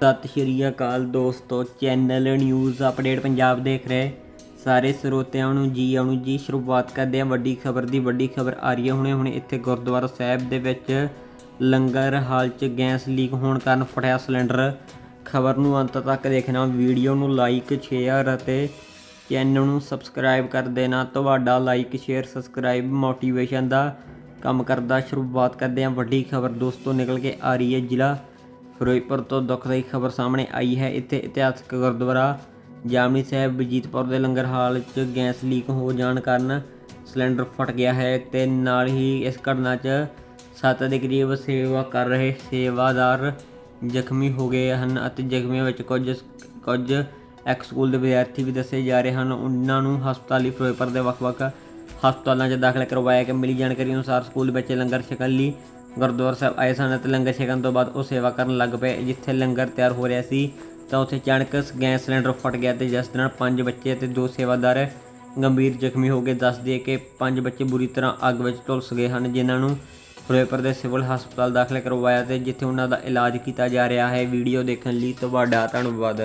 ਸਤਿ ਸ਼੍ਰੀ ਅਕਾਲ ਦੋਸਤੋ, channel news update Punjab ਦੇਖ ਰਹੇ। ਸਾਰੇ ਸਰੋਤਿਆਂ ਨੂੰ ਜੀ ਆਉਣ ਜੀ, ਸ਼ੁਰੂਆਤ ਕਰਦੇ ਹਾਂ ਵੱਡੀ ਖਬਰ ਦੀ। ਵੱਡੀ ਖਬਰ ਆ ਰਹੀ ਹੈ ਹੁਣੇ ਹੁਣੇ ਇੱਥੇ ਗੁਰਦੁਆਰਾ ਸਾਹਿਬ ਦੇ ਵਿੱਚ ਲੰਗਰ ਹਾਲ 'ਚ ਗੈਸ ਲੀਕ ਹੋਣ ਕਾਰਨ ਫਟਿਆ ਸਿਲੰਡਰ। ਖਬਰ ਨੂੰ ਅੰਤ ਤੱਕ ਦੇਖਣਾ, ਵੀਡੀਓ ਨੂੰ ਲਾਈਕ, ਸ਼ੇਅਰ ਅਤੇ ਚੈਨਲ ਨੂੰ ਸਬਸਕ੍ਰਾਈਬ ਕਰ ਦੇਣਾ। ਤੁਹਾਡਾ ਲਾਈਕ, ਸ਼ੇਅਰ, ਸਬਸਕ੍ਰਾਈਬ ਮੋਟੀਵੇਸ਼ਨ ਦਾ ਕੰਮ ਕਰਦਾ। ਸ਼ੁਰੂਆਤ ਕਰਦੇ ਹਾਂ ਵੱਡੀ ਖਬਰ ਦੋਸਤੋ, ਨਿਕਲ ਕੇ ਆ ਰਹੀ ਹੈ ਜ਼ਿਲ੍ਹਾ ਫਿਰੋਜ਼ਪੁਰ ਤੋਂ ਦੁਖਦਾਈ ਖਬਰ ਸਾਹਮਣੇ ਆਈ ਹੈ। ਇੱਥੇ ਇਤਿਹਾਸਕ ਗੁਰਦੁਆਰਾ ਜਾਮਨੀ ਸਾਹਿਬ ਬਜੀਤਪੁਰ ਦੇ ਲੰਗਰ ਹਾਲ 'ਚ ਗੈਸ ਲੀਕ ਹੋ ਜਾਣ ਕਾਰਨ ਸਿਲੰਡਰ ਫਟ ਗਿਆ ਹੈ ਤੇ ਨਾਲ ਹੀ ਇਸ ਘਟਨਾ 'ਚ ਸੱਤ ਦੇ ਕਰੀਬ ਸੇਵਾ ਕਰ ਰਹੇ ਸੇਵਾਦਾਰ ਜ਼ਖਮੀ ਹੋ ਗਏ ਹਨ ਅਤੇ ਜ਼ਖਮੀਆਂ ਵਿੱਚ ਕੁਝ ਕੁਝ ਐਕਸ ਸਕੂਲ ਦੇ ਵਿਦਿਆਰਥੀ ਵੀ ਦੱਸੇ ਜਾ ਰਹੇ ਹਨ। ਉਹਨਾਂ ਨੂੰ ਹਸਪਤਾਲੀ ਫਿਰੋਜ਼ਪੁਰ ਦੇ ਵੱਖ-ਵੱਖ ਹਸਪਤਾਲਾਂ 'ਚ ਦਾਖਲ ਕਰਵਾਇਆ ਗਿਆ। ਮਿਲੀ ਜਾਣਕਾਰੀ ਅਨੁਸਾਰ ਸਕੂਲ ਵਿੱਚ ਲੰਗਰ ਛਕਣ ਲਈ ਗੁਰਦੁਆਰਾ ਸਾਹਿਬ ਆਏ ਸਨ ਅਤੇ ਲੰਗਰ ਛਕਣ ਤੋਂ ਬਾਅਦ ਉਹ ਸੇਵਾ ਕਰਨ ਲੱਗ ਪਏ। ਜਿੱਥੇ ਲੰਗਰ ਤਿਆਰ ਹੋ ਰਿਹਾ ਸੀ, ਤਾਂ ਉੱਥੇ ਅਚਾਨਕ ਗੈਸ ਸਿਲੰਡਰ ਫਟ ਗਿਆ ਤੇ ਜਿਸ ਨਾਲ ਪੰਜ ਬੱਚੇ ਅਤੇ ਦੋ ਸੇਵਾਦਾਰ ਗੰਭੀਰ ਜ਼ਖਮੀ ਹੋ ਗਏ। ਦੱਸਦੇ ਕਿ ਪੰਜ ਬੱਚੇ ਬੁਰੀ ਤਰ੍ਹਾਂ ਅੱਗ ਵਿੱਚ ਝੁਲਸ ਗਏ ਹਨ, ਜਿਨ੍ਹਾਂ ਨੂੰ ਫਿਰੋਜ਼ਪੁਰ ਦੇ ਸਿਵਲ ਹਸਪਤਾਲ ਦਾਖਲ ਕਰਵਾਇਆ ਤੇ ਜਿੱਥੇ ਉਹਨਾਂ ਦਾ ਇਲਾਜ ਕੀਤਾ ਜਾ ਰਿਹਾ ਹੈ। ਵੀਡੀਓ ਦੇਖਣ ਲਈ ਤੁਹਾਡਾ ਧੰਨਵਾਦ।